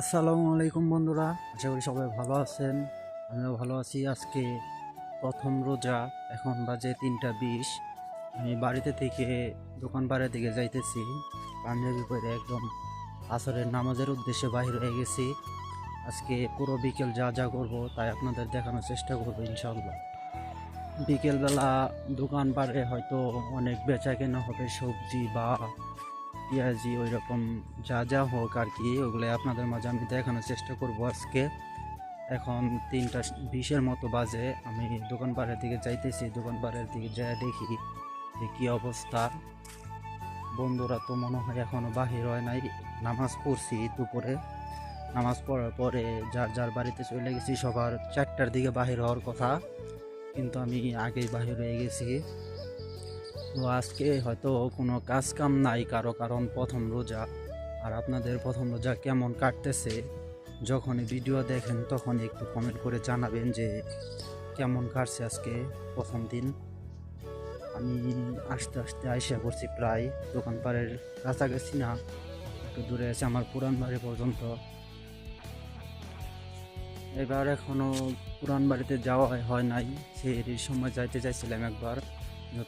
আসসালামু আলাইকুম বন্ধুরা, আশা করি সবাই ভালো আছেন। আমিও ভালো আছি। আজকে প্রথম রোজা, এখন বাজে তিনটা বিশ। আমি বাড়িতে থেকে দোকান পাড়ার দিকে যাইতেছি। পাঞ্জাবি পরে একদম আসরের নামাজের উদ্দেশ্যে বাহির হয়ে গেছি। আজকে পুরো বিকেল যা যা করব তাই আপনাদের দেখানোর চেষ্টা করব ইনশাল্লাহ বিকেলবেলা দোকান পাড়ে হয়তো অনেক বেচা কেনা হবে সবজি বা পেঁয়াজি ওই রকম যা যা হোক আর কি, ওগুলো আপনাদের মাঝে আমি দেখানোর চেষ্টা করব আজকে। এখন তিনটা বিশের মতো বাজে, আমি দোকান পাড়ের দিকে যাইতেছি, দোকান পাড়ের দিকে যা দেখি যে কী অবস্থা। বন্ধুরা তো মনে হয় এখনও বাহির হয় নাই, নামাজ পড়ছি দুপুরে। নামাজ পড়ার পরে যার যার বাড়িতে চলে গেছি, সবার চারটার দিকে বাহির হওয়ার কথা। কিন্তু আমি আগেই বাহির হয়ে গেছি। তো আজকে হয়তো কোনো কাজ কাম নাই কারও কারণ প্রথম রোজা। আর আপনাদের প্রথম রোজা কেমন কাটতেছে? যখনই ভিডিও দেখেন তখন একটু কমেন্ট করে জানাবেন যে কেমন কাটছে আজকে প্রথম দিন। আমি আস্তে আস্তে আইসা করছি প্রায় দোকান পাড়ের কাছাকাছি না, একটু দূরে আছে আমার পুরান বাড়ি পর্যন্ত। এবার এখনও পুরান বাড়িতে যাওয়া হয়- নাই, সেই সময় যাইতে চাইছিলাম একবার।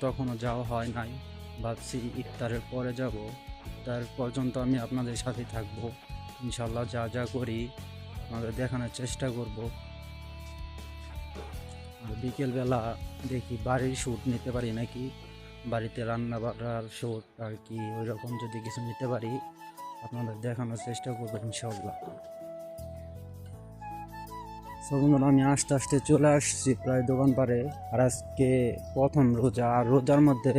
তখনও যাওয়া হয় নাই। ভাবছি ইফতারের পরে যাব। ইফতার পর্যন্ত আমি আপনাদের সাথে থাকব। ইনশাল্লাহ যা যা করি, আপনাদের দেখানোর চেষ্টা করব। আর বিকেলবেলা দেখি বাড়ির শ্যুট নিতে পারি নাকি? বাড়িতে রান্না বাড়ার শ্যুট আর কি ওই রকম যদি কিছু নিতে পারি, আপনাদের দেখানোর চেষ্টা করব ইনশাল্লাহ বন্ধুরা আমি আস্তে আস্তে চলে আসছি প্রায় দোকান পারে আর আজকে প্রথম রোজা, আর রোজার মধ্যে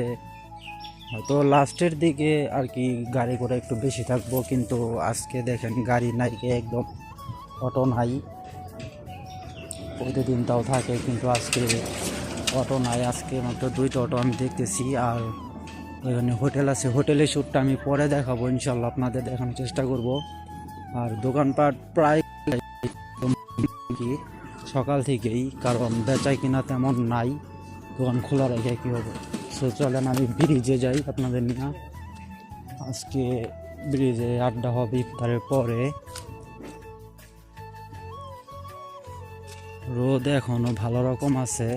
হয়তো লাস্টের দিকে আর কি গাড়ি করে একটু বেশি থাকব, কিন্তু আজকে দেখেন গাড়ি নাই একদম অটো নাই। প্রতিদিন তাও থাকে, কিন্তু আজকে অটো নাই। আজকে মাত্র দুইটা অটো আমি দেখতেছি, আর এখানে হোটেল আছে। হোটেলের শ্যুটটা আমি পরে দেখাবো, ইনশাল্লাহ আপনাদের দেখানোর চেষ্টা করব। আর দোকানপাট প্রায় কি সকাল থেকেই, কারণ বেচাই কিনা তেমন নাই। দোকান খোলা রেখে কী হবে? সো চলেন, আমি ব্রিজে যাই আপনাদের নিয়ে। আজকে ব্রিজে আড্ডা হবে ইফতারের পরে। রোদ এখনও ভালো রকম আছে।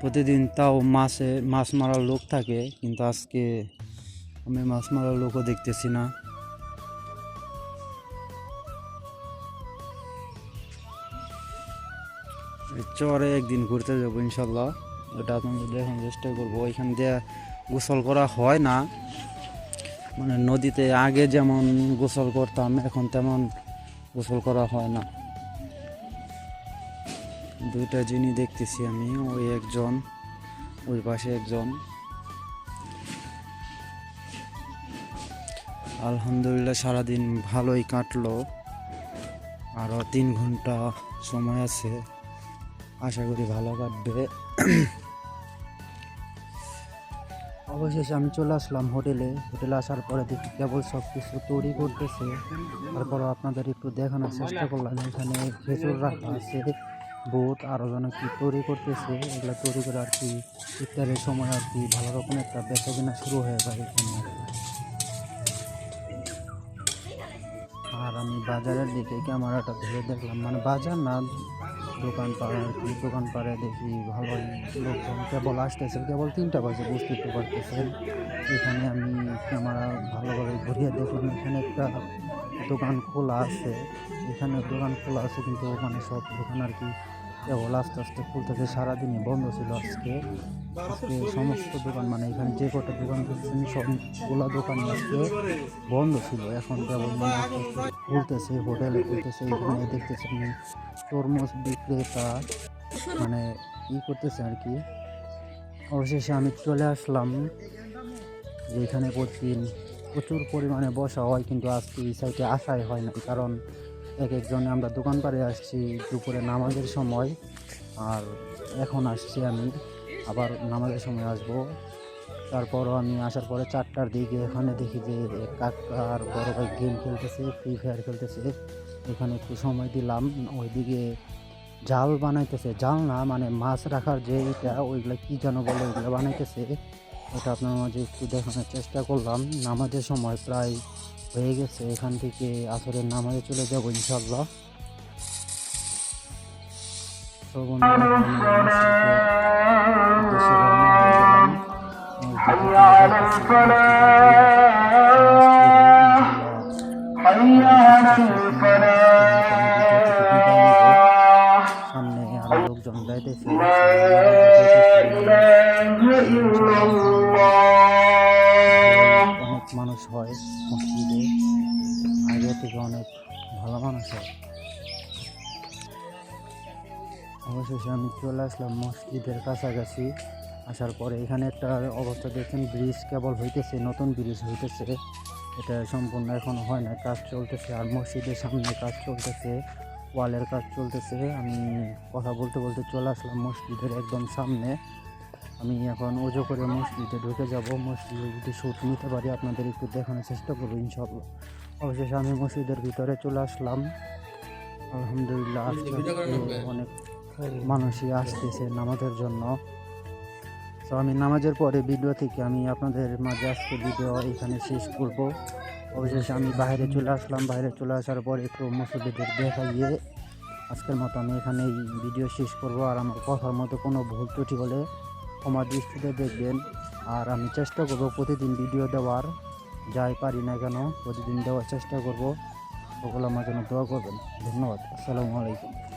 প্রতিদিন তাও মাছে মাছ মারার লোক থাকে, কিন্তু আজকে আমি মাছ মারার লোকও দেখতেছি না। চরে একদিন ঘুরতে যাব ইনশাল্লাহ। ওটা আপনাদের দেখানোর চেষ্টা করব। ওইখান দিয়ে গোসল করা হয় না। মানে নদীতে আগে যেমন গোসল করতাম, এখন তেমন গোসল করা হয় না। দুইটা জিনিস দেখতেছি আমি, ওই একজন, ওই পাশে একজন। আলহামদুলিল্লাহ সারাদিন ভালোই কাটলো। আরও তিন ঘণ্টা সময় আছে। আশা করি ভালো কাটবে। অবশেষে আমি চলে আসলাম হোটেলে। হোটেলে আসার পরে দেখি কেবল সব কিছু তৈরি করতেছে। তারপরে আপনাদের একটু দেখানোর চেষ্টা করলাম। এখানে খেজুর রাখা আছে, বুট আরও যেন কি তৈরি করতেছে, এগুলো তৈরি করে আর কি ইফতারের সময় আর কি ভালো রকম একটা বেচা কেনা শুরু হয়ে যায় এখানে। আর আমি বাজারের দিকে ক্যামেরাটা ধরে দেখলাম। মানে বাজার না দোকান পাড়ে দোকান পাড়ে দেখি ভালো লোকজন, কেবল আসতেছে, কেবল তিনটা বাজে বুঝতে পারতেছেন। এখানে আমি ক্যামেরা ভালোভাবে ঘুরিয়ে দেখলাম, এখানে একটা দোকান খোলা আছে। এখানে দোকান খোলা আছে কিন্তু ওখানে সব দোকান আর কি কেবল আস্তে আস্তে খুলতেছে সারাদিনই, বন্ধ ছিল আজকে। আজকে সমস্ত দোকান মানে এখানে যে কটা দোকান দেখছেন সবগুলো দোকান আজকে বন্ধ ছিল। এখন কেবল মানে খুলতেছে, হোটেলে খুলতেছে, এখানে দেখতেছেন তরমুজ বিক্রেতা মানে ই করতেছে আর কি। অবশেষে আমি চলে আসলাম যে এখানে প্রতিদিন প্রচুর পরিমাণে বসা হয়, কিন্তু আজকে এই সাইডে আসাই হয় না কারণ এক একজনে আমরা দোকান পাড়ে আসছি, দুপুরে নামাজের সময়। আর এখন আসছি আমি, আবার নামাজের সময় আসব। তারপরও আমি আসার পরে চারটার দিকে এখানে দেখি যে কাকার বড় ভাই গেম খেলতেছে ফ্রি ফায়ার খেলতেছে। এখানে একটু সময় দিলাম, ওইদিকে জাল বানাইতেছে। জাল না মানে মাছ রাখার যে এটা, ওইগুলো কী যেন বলে, ওইগুলো বানাইতেছে। ওটা আপনার মাঝে একটু দেখানোর চেষ্টা করলাম। নামাজের সময় প্রায় হয়ে গেছে এখান থেকে আসরের নামাজে চলে যাব ইনশাল্লাহ সামনে আরও লোকজন যাইতেছে। অনেক মানুষ হয়, মসজিদে আগে থেকে অনেক ভালো মানুষ হয়। অবশেষে আমি চলে আসলাম মসজিদের কাছাকাছি। আসার পরে এখানে একটা অবস্থা দেখছেন ব্রিজ কেবল হইতেছে, নতুন ব্রিজ হইতেছে। এটা সম্পূর্ণ এখনও হয় না কাজ চলতেছে। আর মসজিদের সামনে কাজ চলতেছে, ওয়ালের কাজ চলতেছে। আমি কথা বলতে বলতে চলে আসলাম মসজিদের একদম সামনে। আমি এখন ওজো করে মসজিদে ঢুকে যাব। মসজিদে যদি শ্যুট নিতে পারি আপনাদের একটু দেখানোর চেষ্টা করব ইনশাল্লাহ অবশেষে আমি মসজিদের ভিতরে চলে আসলাম। আলহামদুলিল্লাহ অনেক মানুষই আসতেছে নামাজের জন্য। তো আমি নামাজের পরে ভিডিও থেকে আমি আপনাদের মাঝে আজকে ভিডিও এখানে শেষ করব। অবশেষে আমি বাইরে চলে আসলাম। বাইরে চলে আসার পর একটু মসজিদের দেখাইয়ে আজকের মতো আমি এখানে এই ভিডিও শেষ করব। আর আমার কথার মতো কোনো ভুল ত্রুটি হলে আমার দৃষ্টিতে দেখবেন। আর আমি চেষ্টা করব প্রতিদিন ভিডিও দেওয়ার। যাই পারি না কেন, প্রতিদিন দেওয়ার চেষ্টা করব। সকল আমার জন্য দোয়া করবেন। ধন্যবাদ। আসসালামু আলাইকুম।